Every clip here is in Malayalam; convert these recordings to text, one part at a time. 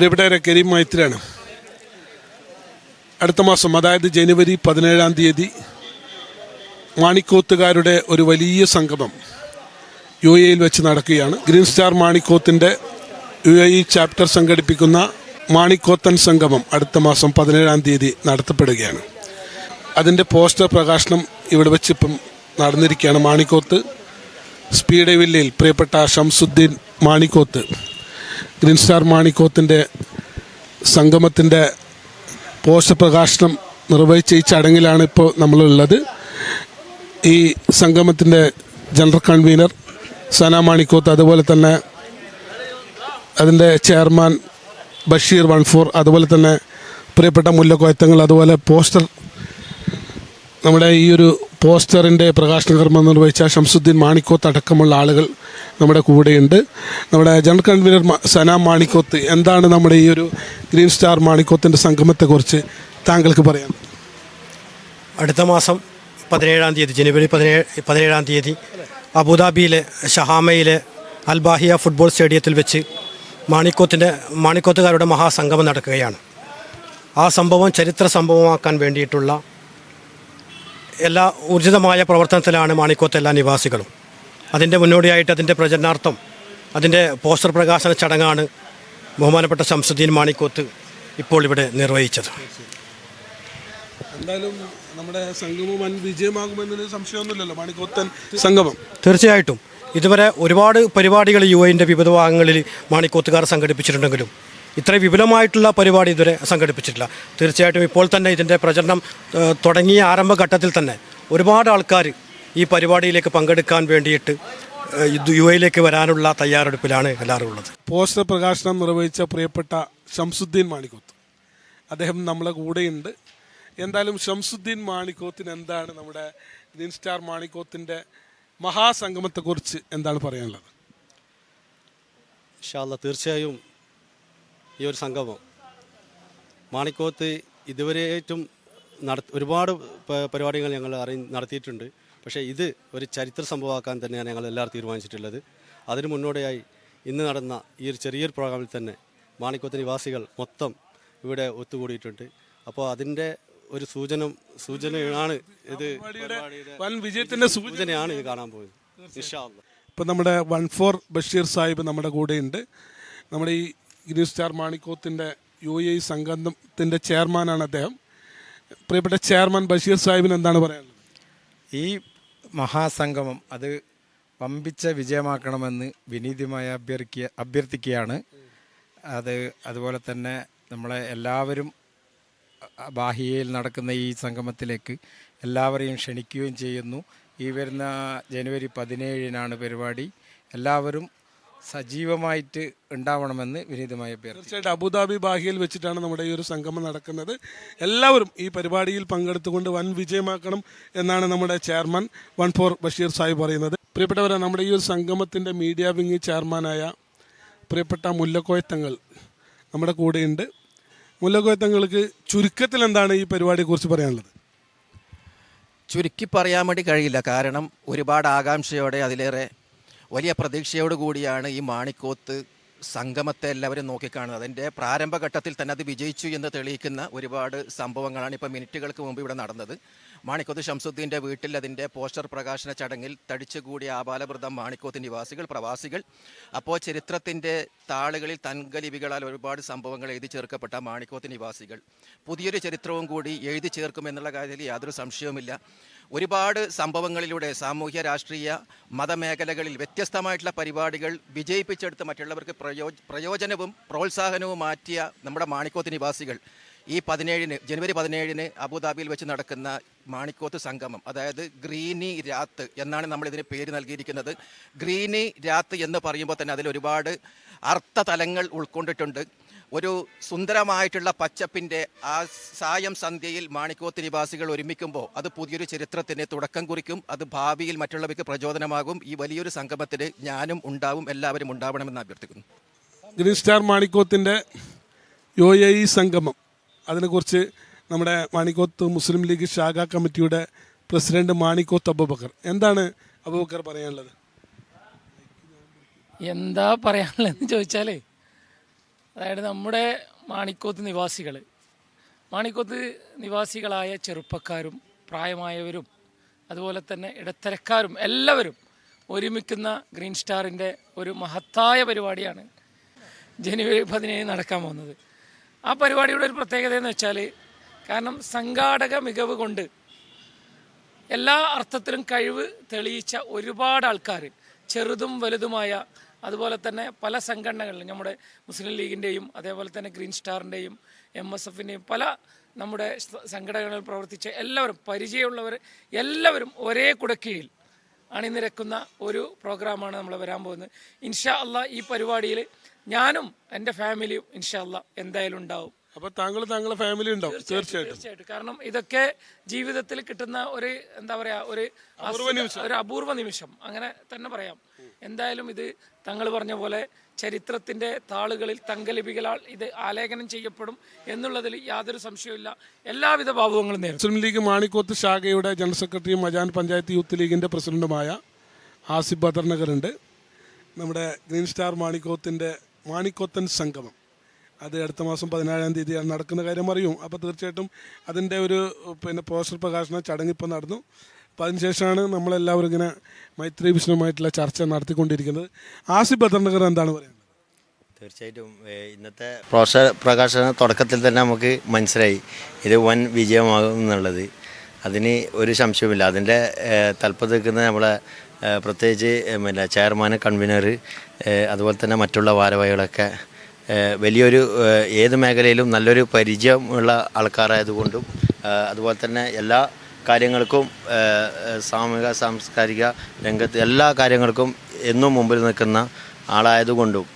പ്രിയപ്പെട്ടവരെ കരീം മൈത്രിയാണ് അടുത്ത മാസം അതായത് ജനുവരി പതിനേഴാം തീയതി മാണിക്കോത്തുകാരുടെ ഒരു വലിയ സംഗമം യു എയിൽ വെച്ച് നടക്കുകയാണ്. ഗ്രീൻ സ്റ്റാർ മാണിക്കോത്തിന്റെ യു എ ഇ ചാപ്റ്റർ സംഘടിപ്പിക്കുന്ന മാണിക്കോത്തൻ സംഗമം അടുത്ത മാസം പതിനേഴാം തീയതി നടത്തപ്പെടുകയാണ്. അതിന്റെ പോസ്റ്റർ പ്രകാശനം ഇവിടെ വെച്ച് ഇപ്പം നടന്നിരിക്കുകയാണ് മാണിക്കോത്ത്. സ്പീഡ് വില്ലയിൽ പ്രിയപ്പെട്ട ഷംസുദ്ദീൻ മാണിക്കോത്ത്. ഗ്രീൻ സ്റ്റാർ മാണിക്കോത്തിന്റെ സംഗമത്തിന്റെ പോസ്റ്റർ പ്രകാശനം നിർവഹിച്ച ഈ ചടങ്ങിലാണ് ഇപ്പോൾ നമ്മളുള്ളത്. ഈ സംഗമത്തിന്റെ ജനറൽ കൺവീനർ സന മാണിക്കോത്ത് അതുപോലെ തന്നെ അതിന്റെ ചെയർമാൻ ബഷീർ വൺ ഫോർ അതുപോലെ തന്നെ പ്രിയപ്പെട്ട മുല്ലക്കോയത്തങ്ങൾ അതുപോലെ പോസ്റ്റർ നമ്മുടെ ഈ ഒരു പോസ്റ്ററിന്റെ പ്രകാശന കർമ്മം നിർവഹിച്ച ഷംസുദ്ദീൻ മാണിക്കോത്ത് അടക്കമുള്ള ആളുകൾ നമ്മുടെ കൂടെയുണ്ട്. നമ്മുടെ ജനറൽ കൺവീനർ സന മാണിക്കോത്ത്. എന്താണ് നമ്മുടെ ഈ ഒരു ഗ്രീൻ സ്റ്റാർ മാണിക്കോത്തിന്റെ സംഗമത്തെക്കുറിച്ച് താങ്കൾക്ക് പറയാം അടുത്ത മാസം പതിനേഴാം തീയതി ജനുവരി പതിനേഴ് പതിനേഴാം തീയതി അബുദാബിയിലെ ഷഹാമയിലെ അൽബാഹിയ ഫുട്ബോൾ സ്റ്റേഡിയത്തിൽ വെച്ച് മാണിക്കോത്തിന്റെ മാണിക്കോത്തുകാരുടെ മഹാസംഗമം നടക്കുകയാണ്. ആ സംഭവം ചരിത്ര സംഭവമാക്കാൻ വേണ്ടിയിട്ടുള്ള എല്ലാ ഊർജിതമായ പ്രവർത്തനത്തിലാണ് മാണിക്കോത്ത് എല്ലാ നിവാസികളും. അതിന്റെ മുന്നോടിയായിട്ട് അതിന്റെ പ്രചരണാർത്ഥം അതിന്റെ പോസ്റ്റർ പ്രകാശന ചടങ്ങാണ് ബഹുമാനപ്പെട്ട ശംസുദ്ദീൻ മാണിക്കോത്ത് ഇപ്പോൾ ഇവിടെ നിർവഹിച്ചത്. എന്തായാലും നമ്മുടെ സംഗമം വൻ വിജയമാകുമെന്നൊരു സംശയമൊന്നുമില്ലല്ലോ. മാണിക്കോത്തൻ സംഗമം. തീർച്ചയായിട്ടും. ഇതുവരെ ഒരുപാട് പരിപാടികൾ യു എന്റെ വിവിധ ഭാഗങ്ങളിൽ മാണിക്കോത്തുകാർ സംഘടിപ്പിച്ചിട്ടുണ്ടെങ്കിലും ഇത്ര വിപുലമായിട്ടുള്ള പരിപാടി ഇതുവരെ സംഘടിപ്പിച്ചിട്ടില്ല. തീർച്ചയായിട്ടും ഇപ്പോൾ തന്നെ ഇതിന്റെ പ്രചരണം തുടങ്ങിയ ആരംഭഘട്ടത്തിൽ തന്നെ ഒരുപാട് ആൾക്കാർ ഈ പരിപാടിയിലേക്ക് പങ്കെടുക്കാൻ വേണ്ടിയിട്ട് യു എയിലേക്ക് വരാനുള്ള തയ്യാറെടുപ്പിലാണ് എല്ലാവരും ഉള്ളത്. പോസ്റ്റർ പ്രകാശനം നിർവഹിച്ച പ്രിയപ്പെട്ട ഷംസുദ്ദീൻ മാണിക്കോത്ത്. അദ്ദേഹം നമ്മളെ കൂടെയുണ്ട്. എന്തായാലും ഷംസുദ്ദീൻ മാണിക്കോത്തിന് എന്താണ് നമ്മുടെ ഗ്രീൻ സ്റ്റാർ മാണിക്കോത്തിന്റെ മഹാസംഗമത്തെക്കുറിച്ച് എന്താണ് പറയാനുള്ളത്? ഇൻഷാല്ല തീർച്ചയായും ഈ ഒരു സംഗമം. മാണിക്കോത്ത് ഇതുവരെയായിട്ടും നട ഒരുപാട് പരിപാടികൾ ഞങ്ങൾ അറി നടത്തിയിട്ടുണ്ട്. പക്ഷേ ഇത് ഒരു ചരിത്ര സംഭവമാക്കാൻ തന്നെയാണ് ഞങ്ങൾ എല്ലാവരും തീരുമാനിച്ചിട്ടുള്ളത്. അതിന് മുന്നോടിയായി ഇന്ന് നടന്ന ഈ ഒരു ചെറിയൊരു പ്രോഗ്രാമിൽ തന്നെ മാണിക്കോത്ത് നിവാസികൾ മൊത്തം ഇവിടെ ഒത്തുകൂടിയിട്ടുണ്ട്. അപ്പോൾ അതിന്റെ ഒരു സൂചന സൂചനയാണ് ഇത്. വൻ വിജയത്തിന്റെ സൂചനയാണ് ഇത് കാണാൻ പോയത്. ഇപ്പം നമ്മുടെ വൺ ഫോർ ബഷീർ സാഹിബ് നമ്മുടെ കൂടെയുണ്ട്. നമ്മുടെ ഈ ഗ്രീൻ സ്റ്റാർ മാണിക്കോത്തിന്റെ യു എ സംഘത്തിന്റെ ചെയർമാനാണ് അദ്ദേഹം. പ്രിയപ്പെട്ട ചെയർമാൻ ബഷീർ സാഹിബിന് എന്താണ് പറയാനുള്ളത്? ഈ മഹാസംഗമം അത് വമ്പിച്ച വിജയമാക്കണമെന്ന് വിനീതമായി അഭ്യർത്ഥിക്കുക അഭ്യർത്ഥിക്കുകയാണ്. അത് അതുപോലെ തന്നെ നമ്മളെ എല്ലാവരും ബാഹ്യയിൽ നടക്കുന്ന ഈ സംഗമത്തിലേക്ക് എല്ലാവരെയും ക്ഷണിക്കുകയും ചെയ്യുന്നു. ഈ വരുന്ന ജനുവരി പതിനേഴിനാണ് പരിപാടി. എല്ലാവരും സജീവമായിട്ട് ഉണ്ടാവണമെന്ന് വിനീതമായി അഭ്യർത്ഥിക്കുന്നു. തീർച്ചയായിട്ടും അബുദാബി ബാഹിയിൽ വെച്ചിട്ടാണ് നമ്മുടെ ഈ ഒരു സംഗമം നടക്കുന്നത്. എല്ലാവരും ഈ പരിപാടിയിൽ പങ്കെടുത്തുകൊണ്ട് വൻ വിജയമാക്കണം എന്നാണ് നമ്മുടെ chairman one four Basheer Sahib പറയുന്നത്. പ്രിയപ്പെട്ടവരെ നമ്മുടെ ഈ ഒരു സംഗമത്തിന്റെ മീഡിയ വിങ് ചെയർമാനായ പ്രിയപ്പെട്ട മുല്ലക്കോയത്തങ്ങൾ നമ്മുടെ കൂടെയുണ്ട്. മുല്ലക്കോയത്തങ്ങൾക്ക് ചുരുക്കത്തിൽ എന്താണ് ഈ പരിപാടിയെക്കുറിച്ച് പറയാനുള്ളത്? ചുരുക്കി പറയാൻ വേണ്ടി കഴിയില്ല. കാരണം ഒരുപാട് ആകാംക്ഷയോടെ അതിലേറെ വലിയ പ്രതീക്ഷയോടുകൂടിയാണ് ഈ മാണിക്കോത്ത് സംഗമത്തെ എല്ലാവരും നോക്കിക്കാണുന്നത്. അതിന്റെ പ്രാരംഭഘട്ടത്തിൽ തന്നെ അത് വിജയിച്ചു എന്ന് തെളിയിക്കുന്ന ഒരുപാട് സംഭവങ്ങളാണ് ഇപ്പോൾ മിനിറ്റുകൾക്ക് മുമ്പ് ഇവിടെ നടന്നത്. മാണിക്കോത്ത് ഷംസുദ്ദീന്റെ വീട്ടിൽ അതിന്റെ പോസ്റ്റർ പ്രകാശന ചടങ്ങിൽ തടിച്ചുകൂടിയ ആപാലവൃതം മാണിക്കോത്ത് നിവാസികൾ പ്രവാസികൾ. അപ്പോൾ ചരിത്രത്തിന്റെ താളുകളിൽ തൻകലിപികളാൽ ഒരുപാട് സംഭവങ്ങൾ എഴുതി ചേർക്കപ്പെട്ട മാണിക്കോത്ത് നിവാസികൾ. പുതിയൊരു ചരിത്രവും കൂടി എഴുതി ചേർക്കുമെന്നുള്ള കാര്യത്തിൽ യാതൊരു സംശയവുമില്ല. ഒരുപാട് സംഭവങ്ങളിലൂടെ സാമൂഹ്യ രാഷ്ട്രീയ മതമേഖലകളിൽ വ്യത്യസ്തമായിട്ടുള്ള പരിപാടികൾ വിജയിപ്പിച്ചെടുത്ത് മറ്റുള്ളവർക്ക് പ്രയോ പ്രയോജനവും പ്രോത്സാഹനവും മാറ്റിയ നമ്മുടെ മാണിക്കോത്ത് നിവാസികൾ. ഈ പതിനേഴിന് ജനുവരി പതിനേഴിന് അബുദാബിയിൽ വെച്ച് നടക്കുന്ന മാണിക്കോത്ത് സംഗമം അതായത് ഗ്രീനി രാത്ത് എന്നാണ് നമ്മൾ ഇതിന് പേര് നൽകിയിരിക്കുന്നത്. ഗ്രീനി രാത്ത് എന്ന് പറയുമ്പോൾ തന്നെ അതിൽ ഒരുപാട് അർത്ഥതലങ്ങൾ ഉൾക്കൊണ്ടിട്ടുണ്ട്. ഒരു സുന്ദരമായിട്ടുള്ള പച്ചപ്പിന്റെ ആ സായം സന്ധ്യയിൽ മാണിക്കോത്ത് നിവാസികൾ ഒരുമിക്കുമ്പോൾ അത് പുതിയൊരു ചരിത്രത്തിന് തുടക്കം കുറിക്കും. അത് ഭാവിയിൽ മറ്റുള്ളവർക്ക് പ്രചോദനമാകും. ഈ വലിയൊരു സംഗമത്തിന് ഞാനും ഉണ്ടാവും എല്ലാവരും ഉണ്ടാവണമെന്ന് അഭ്യർത്ഥിക്കുന്നു. ഗ്രീൻ സ്റ്റാർ മാണിക്കോത്തിന്റെ യു എ ഇ സംഗമം അതിനെക്കുറിച്ച് നമ്മുടെ മാണിക്കോത്ത് മുസ്ലിം ലീഗ് ശാഖ കമ്മിറ്റിയുടെ പ്രസിഡന്റ് മാണിക്കോത്ത് അബൂബക്കർ. എന്താണ് അബൂബക്കർ പറയാനുള്ളത്? എന്താ പറയാനുള്ളതെന്ന് ചോദിച്ചാലേ അതായത് നമ്മുടെ മാണിക്കോത്ത് നിവാസികൾ മാണിക്കോത്ത് നിവാസികളായ ചെറുപ്പക്കാരും പ്രായമായവരും അതുപോലെ തന്നെ ഇടത്തരക്കാരും എല്ലാവരും ഒരുമിക്കുന്ന ഗ്രീൻ സ്റ്റാറിന്റെ ഒരു മഹത്തായ പരിപാടിയാണ് ജനുവരി പതിനേഴ് നടക്കാൻ പോകുന്നത്. ആ പരിപാടിയുടെ ഒരു പ്രത്യേകത എന്ന് വെച്ചാൽ കാരണം സംഘാടക മികവ് കൊണ്ട് എല്ലാ അർത്ഥത്തിലും കഴിവ് തെളിയിച്ച ഒരുപാട് ആൾക്കാർ ചെറുതും വലുതുമായ അതുപോലെ തന്നെ പല സംഘടനകളിലും നമ്മുടെ മുസ്ലിം ലീഗിന്റെയും അതേപോലെ തന്നെ ഗ്രീൻ സ്റ്റാറിന്റെയും എം എസ് എഫിന്റെയും പല നമ്മുടെ സംഘടനകളിൽ പ്രവർത്തിച്ച എല്ലാവരും പരിചയമുള്ളവർ എല്ലാവരും ഒരേ കുടക്കീഴിൽ അണിനിരക്കുന്ന ഒരു പ്രോഗ്രാമാണ് നമ്മൾ വരാൻ പോകുന്നത്. ഇൻഷാ അല്ല ഈ പരിപാടിയിൽ ഞാനും എന്റെ ഫാമിലിയും ഇൻഷാ അല്ല എന്തായാലും ഉണ്ടാവും. അപ്പോൾ താങ്കൾ താങ്കളുടെ ഫാമിലി ഉണ്ടാവും തീർച്ചയായിട്ടും തീർച്ചയായിട്ടും. കാരണം ഇതൊക്കെ ജീവിതത്തിൽ കിട്ടുന്ന ഒരു എന്താ പറയാ ഒരു ഒരു അപൂർവ നിമിഷം. അങ്ങനെ തന്നെ പറയാം. എന്തായാലും ഇത് തങ്ങൾ പറഞ്ഞ പോലെ ചരിത്രത്തിന്റെ താളുകളിൽ തങ്കലിപികളാൽ ഇത് ആലേഖനം ചെയ്യപ്പെടും എന്നുള്ളതിൽ യാതൊരു സംശയവുമില്ല. എല്ലാവിധ ഭാവുകങ്ങളും നേരിടും. മുസ്ലിം ലീഗ് മാണിക്കോത്ത് ശാഖയുടെ ജനറൽ സെക്രട്ടറിയും മജാൻ പഞ്ചായത്ത് യൂത്ത് ലീഗിന്റെ പ്രസിഡന്റുമായ ആസിഫ് ബദർനഗർ ഉണ്ട് നമ്മുടെ ഗ്രീൻ സ്റ്റാർ മാണിക്കോത്തിന്റെ മാണിക്കോത്തൻ സംഗമം. അത് അടുത്ത മാസം പതിനാലാം തീയതി നടക്കുന്ന കാര്യം അറിയും. അപ്പോൾ തീർച്ചയായിട്ടും അതിന്റെ ഒരു പിന്നെ പോസ്റ്റർ പ്രകാശന ചടങ്ങ് ഇപ്പോൾ നടന്നു. അപ്പോൾ അതിനുശേഷമാണ് നമ്മളെല്ലാവരും ഇങ്ങനെ മൈത്രി വിഷ്ണുമായിട്ടുള്ള ചർച്ച നടത്തിക്കൊണ്ടിരിക്കുന്നത്. ആസിഫ് ബദർനഗർ എന്താണ് പറയുന്നത്? തീർച്ചയായിട്ടും ഇന്നത്തെ പ്രോഷ പ്രകാശന തുടക്കത്തിൽ തന്നെ നമുക്ക് മനസ്സിലായി ഇത് വൻ വിജയമാകും എന്നുള്ളത്. അതിന് ഒരു സംശയവുമില്ല. അതിന്റെ തലപ്പത്ത് നിൽക്കുന്ന നമ്മളെ പ്രത്യേകിച്ച് പിന്നെ ചെയർമാൻ കൺവീനർ അതുപോലെ തന്നെ മറ്റുള്ള ഭാരവാഹികളൊക്കെ വലിയൊരു ഏത് മേഖലയിലും നല്ലൊരു പരിചയമുള്ള ആൾക്കാരായതുകൊണ്ടും അതുപോലെ തന്നെ എല്ലാ കാര്യങ്ങൾക്കും സാമൂഹിക സാംസ്കാരിക രംഗത്ത് എല്ലാ കാര്യങ്ങൾക്കും എന്നും മുമ്പിൽ നിൽക്കുന്ന ആളായതുകൊണ്ടും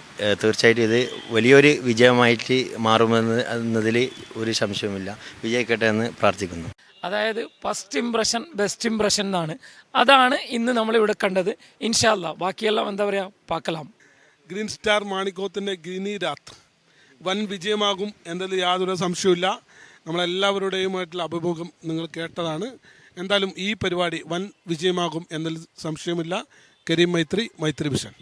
തീർച്ചയായിട്ടും ഇത് വലിയൊരു വിജയമായിട്ട് മാറുമെന്ന് എന്നതിൽ ഒരു സംശയവുമില്ല. വിജയിക്കട്ടെ എന്ന് പ്രാർത്ഥിക്കുന്നു. അതായത് ഫസ്റ്റ് ഇംപ്രഷൻ ബെസ്റ്റ് ഇംപ്രഷൻ എന്നാണ്. അതാണ് ഇന്ന് നമ്മളിവിടെ കണ്ടത്. ഇൻഷാല്ല ബാക്കിയെല്ലാം എന്താ പറയുക പാക്കലാം. ഗ്രീൻ സ്റ്റാർ മാണിക്കോത്തിന്റെ ഗിനി രാത് വൻ വിജയമാകും എന്നതിൽ യാതൊരു സംശയവുമില്ല. നമ്മളെല്ലാവരുടെയുമായിട്ടുള്ള അഭിമുഖം നിങ്ങൾ കേട്ടതാണ്. എന്തായാലും ഈ പരിപാടി വൻ വിജയമാകും എന്നതിൽ സംശയമില്ല. കരീം മൈത്രി മൈത്രി വിഷൻ